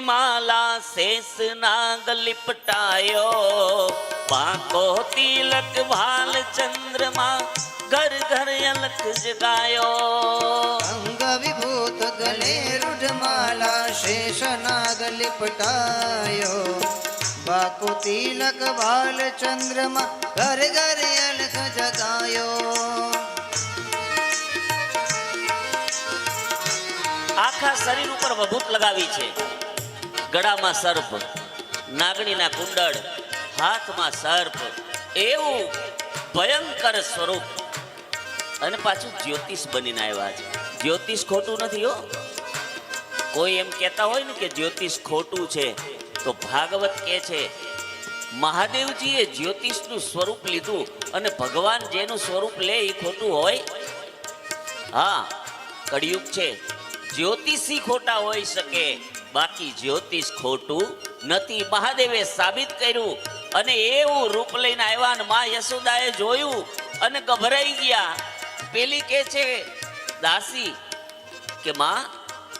માલા શેષ નાગ લિપટાયો. પાકો તિલક ભાલ ચંદ્રમાં ઘર ઘર અલખ જગાયો. અંગ વિભૂત ગલે રૂઢમાલા શેષ નાગ લિપટાયો. પાકો તિલક ભાલ ચંદ્રમાં ઘર ઘર અલખ જગાયો. આખા શરીર ઉપર વભૂત લગાવી છે. ગળામાં સર્પ, નાગણીના કુંડળ, હાથમાં સર્પ, એવું ભયંકર સ્વરૂપ. અને પાછું જ્યોતિષ બનીને આવ્યા છે. જ્યોતિષ ખોટું નથી હો. કોઈ એમ કહેતા હોય ને કે જ્યોતિષ ખોટું છે, તો ભાગવત કહે છે, મહાદેવજીએ જ્યોતિષનું સ્વરૂપ લીધું અને ભગવાન જેનું સ્વરૂપ લે એ ખોટું હોય? હા, કળિયુગ છે. જ્યોતિષી ખોટા હોઈ શકે. બાકી જ્યોતિષ ખોટું નથી. મહાદેવે સાબિત કર્યું અને એવું રૂપ લઈને આવ્યા ને માં યશોદાએ જોયું અને ગભરાઈ ગયા. પેલી કે છે, દાસી, કે માં,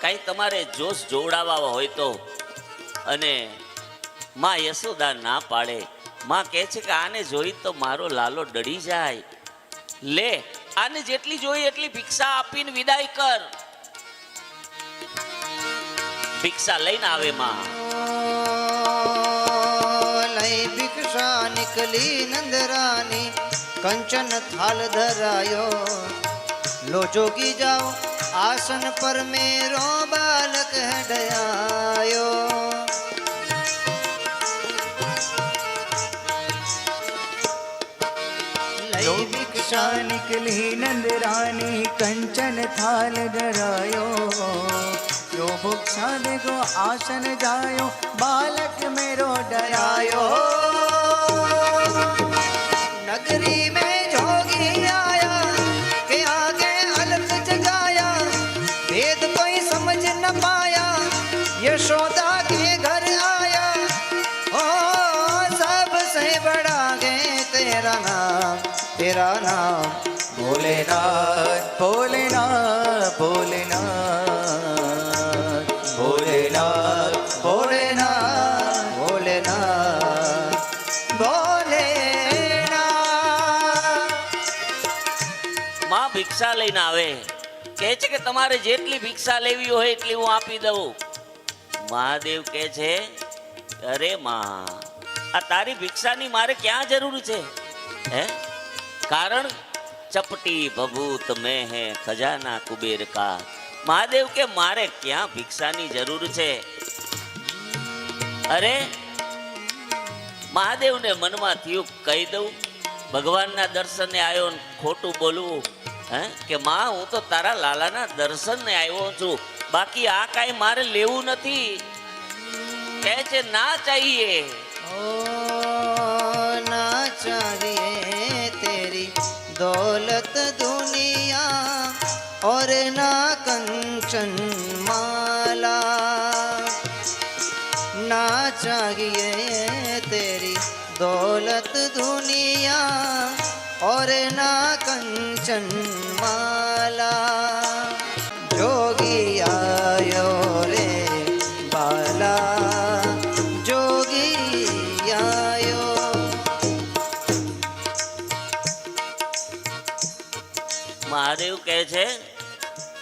કાંઈ તમારે જોશ જોવડાવવા હોય તો? અને માં યશોદા ના પાડે. માં કહે છે કે, આને જોઈ તો મારો લાલો ડડી જાય. લે, આને જેટલી જોઈ એટલી ભિક્ષા આપીને વિદાય કર. भिक्षा लेन आवे मा नहीं भिक्षा निकली नंद रानी कंचन थाल धरायो लो जोगी जाओ आसन पर मेरो बालक है डयायो भिक्षा निकली नंद रानी कंचन थाल धरायो जो भुक्षा देखो आसन जायो, बालक मेरो डरायो। नगरी में जोगी आया, के आगे अलग जगाया कोई समझ न पाया यशोदा के घर आया। ओ, सबसे बड़ा गे तेरा नाम तेरा नाम, भोलेनाथ भोलेनाथ भोलेनाथ। ભિક્ષા લઈને આવે. કહે છે કે તમારે જેટલી ભિક્ષા લેવી હોય એટલી હું આપી દઉં. મહાદેવ કહે છે, અરે માં, આ તારી ભિક્ષાની મારે ક્યાં જરૂર છે? હે? કારણ ચપટી ભભૂત મેં હે ખજાના કુબેર કા. મહાદેવ કે, મારે ક્યાં ભિક્ષાની જરૂર છે? અરે, મહાદેવને મનમાં થયું કહી દઉં. ભગવાનના દર્શને આવ્યો ખોટું બોલવું હે? કે માં, હું તો તારા લાલાના દર્શનને આવ્યો છું. બાકી આ કાંઈ મારે લેવું નથી. કહે છે, ના ચાહીએ. ના ચાહીએ તેરી દોલત દુનિયા ઓર ના કંચન માલા. ના ચાહીએ તેરી દોલત દુનિયા और ना कंचन माला जोगी आयो रे बाला जोगी आयो મહાદેવ કહે છે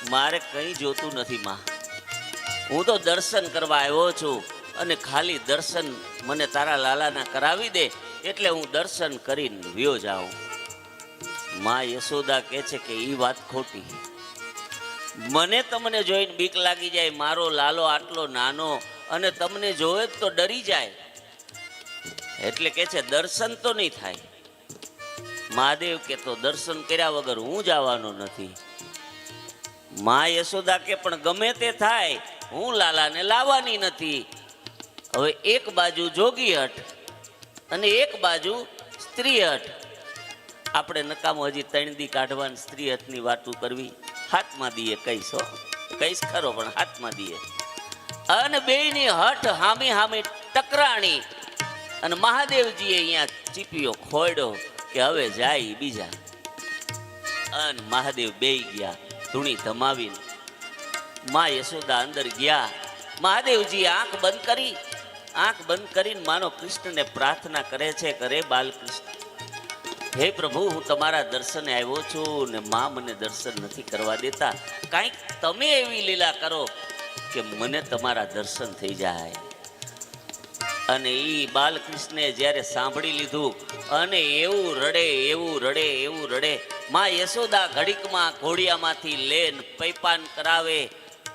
મારે કંઈ જોતું નથી માં હું તો દર્શન કરવા આવ્યો છું અને ખાલી દર્શન મને તારા લાલાના કરાવી દે એટલે હું દર્શન કરીને વ્યો જાઉં માં યશોદા કહે છે કે એ વાત ખોટી મને તમને જોઈને બીક લાગી જાય, મારો લાલો આટલો નાનો અને તમને જોવે તો ડરી જાય. એટલે કે છે, દર્શન તો નહીં થાય. મહાદેવ કે, તો દર્શન કર્યા વગર હું જવાનો નથી. મા યશોદા કે, પણ ગમે તે થાય, હું લાલાને લાવવાની નથી. હવે એક બાજુ જોગી હટ અને એક બાજુ સ્ત્રી હટ આપણે નકામો હજી ત્રણ દી કાઢવાની સ્ત્રી હટની વાતો કરવી. હાથમાં દઈએ કહીશ કહીશ ખરો, પણ હાથમાં દઈએ. અને બેયની હઠ હામી હામી ટકરાણી. અને મહાદેવજીએ અહીંયા ચીપિયો ખોડ્યો કે હવે જાય બીજા. અને મહાદેવ બે ગયા, ધૂણી ધમાવીને. માં યશોદા અંદર ગયા. મહાદેવજી આંખ બંધ કરી. આંખ બંધ કરીને માનો કૃષ્ણને પ્રાર્થના કરે છે કરે બાલકૃષ્ણ હે પ્રભુ, હું તમારા દર્શને આવ્યો છું ને મા મને દર્શન નથી કરવા દેતા. કાંઈક તમે એવી લીલા કરો કે મને તમારા દર્શન થઈ જાય. અને એ બાલકૃષ્ણે જ્યારે સાંભળી લીધું, અને એવું રડે એવું રડે એવું રડે, માં યશોદા ઘડીકમાં ઘોડિયામાંથી લેન પૈપાન કરાવે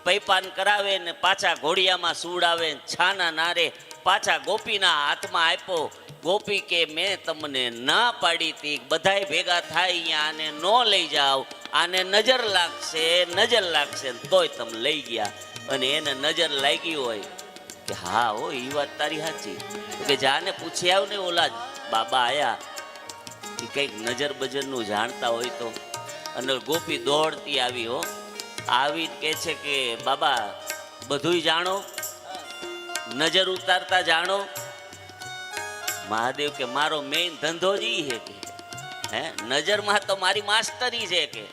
પૈપાન કરાવે ને પાછા ઘોડિયામાં સુવડાવે, છાના નારે પાછા ગોપીના હાથમાં આપ્યો. ગોપી કે, મેં તમને ના પાડી હતી બધાય ભેગા થાય અહીંયા આને ન લઈ જાઓ આને નજર લાગશે નજર લાગશે તોય તમે લઈ ગયા. અને એને નજર લાગી હોય કે, હા, હો એ વાત તારી સાચી. કે જાને પૂછી આવ ને ઓલા બાબા આયા. એ કંઈક નજર બજરનું જાણતા હોય તો. અને ગોપી દોડતી આવી, હો. આવી કે છે કે, બાબા, બધુંય જાણો. નજર ઉતારતા જાણો. મહાદેવ કે મારો મેઇન ધંધો જ છે કે. હે? નજરમાં તો મારી માસ્ટરી છે કે.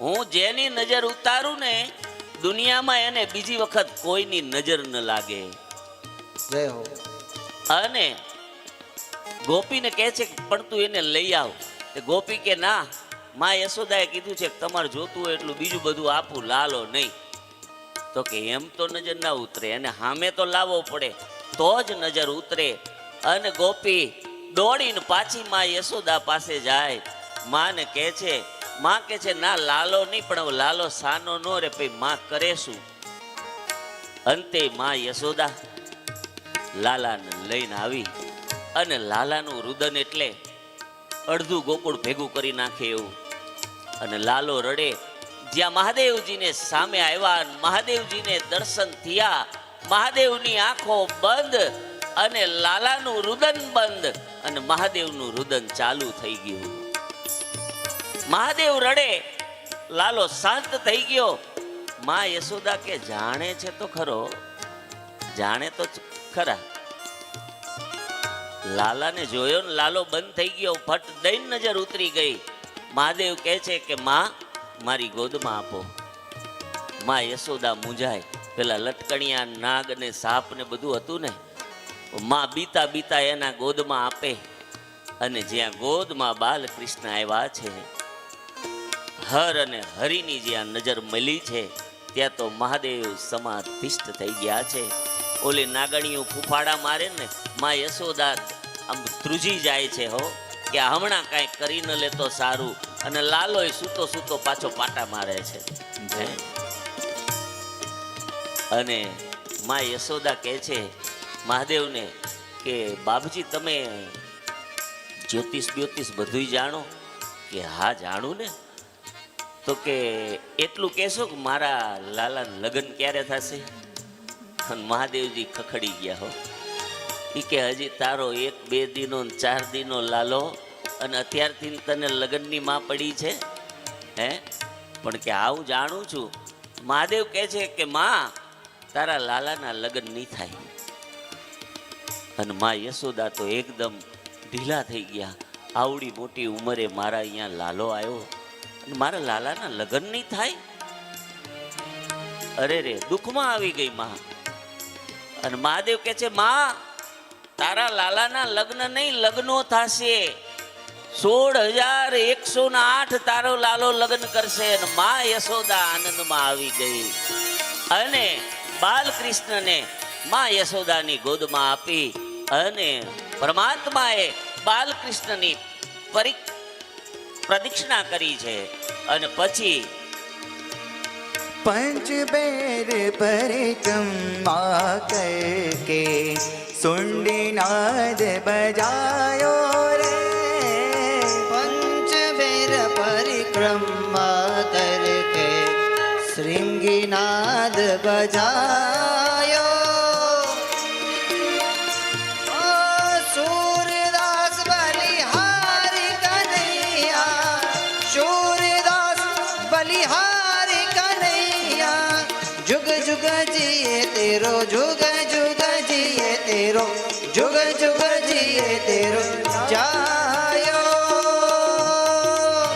હું જેની નજર ઉતારું ને દુનિયામાં એને બીજી વખત કોઈની નજર ન લાગે. જય હો. અને ગોપીને કહે છે કે પણ તું એને લઈ આવ. તે ગોપી કે ના માં યશોદાએ કીધું છે કે તમારે જોતું હોય એટલું બીજું બધું આપું લાલો નહીં. તો કે એમ તો નજર ના ઉતરે અને સામે તો લાવવો પડે, તો જ નજર ઉતરે. અને ગોપી દોડીને પાછી માં યશોદા પાસે જાય. માને કહે છે, માં કે છે, ના, લાલો નહીં, પણ લાલો સાનો નો રે પછી માં કરે શું? અંતે માં યશોદા લાલાને લઈને આવી અને લાલાનું રુદન એટલે અડધું ગોકુળ ભેગું કરી નાખે એવું. અને લાલો રડે જ્યાં મહાદેવજીને સામે આવ્યા મહાદેવજીને દર્શન થયા. મહાદેવની આંખો બંધ અને લાલાનું રુદન બંધ અને મહાદેવનું રુદન ચાલુ થઈ ગયું. મહાદેવ રડે, લાલો શાંત થઈ ગયો. માં યશોદા કે જાણે છે તો ખરો? જાણે તો ખરા. લાલાને જોયો ને લાલો બંધ થઈ ગયો. ફટ દઈ નજર ઉતરી ગઈ. મહાદેવ કહે છે કે, માં મારી ગોદમાં આપો. માં યશોદા મૂંઝાય. પેલા લટકણિયા, નાગ ને સાપ ને બધું હતું ને, માં બીતા બીતા એના ગોદમાં આપે. અને જ્યાં ગોદમાં બાલકૃષ્ણ આવ્યા છે, હર અને હરિની જ્યાં નજર મળી છે, ત્યાં તો મહાદેવ સમાધિષ્ઠ થઈ ગયા છે. ઓલી નાગણીઓ ફૂફાડા મારે ને, માં યશોદા આમ ધ્રુજી જાય છે હો. કે હમણાં કાંઈ કરી ન લે તો સારું. અને લાલોય સૂતો સૂતો પાછો પાટા મારે છે? અને માં યશોદા કહે છે મહાદેવને કે બાપજી તમે જ્યોતિષ બ્યોતિષ બધુંય જાણો? કે હા જાણું ને? તો કે એટલું કહેશો કે મારા લાલા લગ્ન ક્યારે થશે? અને મહાદેવજી ખખડી ગયા હો. એ કે હજી તારો એક બે દિનો ચાર દિનો લાલો અને અત્યારથી તને લગ્નની માં પડી છે, હે? પણ કે આવું જાણું છું. મહાદેવ કહે છે કે, માં, તારા લાલાના લગ્ન નહીં થાય. અને માં યશોદા તો એકદમ ઢીલા થઈ ગયા. આવડી મોટી ઉંમરે મારા અહીંયા લાલો આવ્યો. અને મારા લાલાના લગ્ન નહીં થાય? અરે રે, દુઃખમાં આવી ગઈ માં. અને મહાદેવ કે છે, માં, તારા લાલાના લગ્ન નહીં, લગ્નો થશે. સોળ હજાર એકસો ને આઠ તારો લાલો લગ્ન કરશે મા યશોદા આનંદમાં આવી ગઈ. અને બાલકૃષ્ણને મા યશોદાની ગોદમાં આપી અને પરમાત્માએ બાલકૃષ્ણની પરિ, પ્રદક્ષિણા કરી છે. અને પછી પંચ બેર પરિકમ કે સુંડી નાદ બજાયો બજાયો. जुग जुग બલિહારી तेरो जुग जुग કનૈયા જુગ જુગ જીએ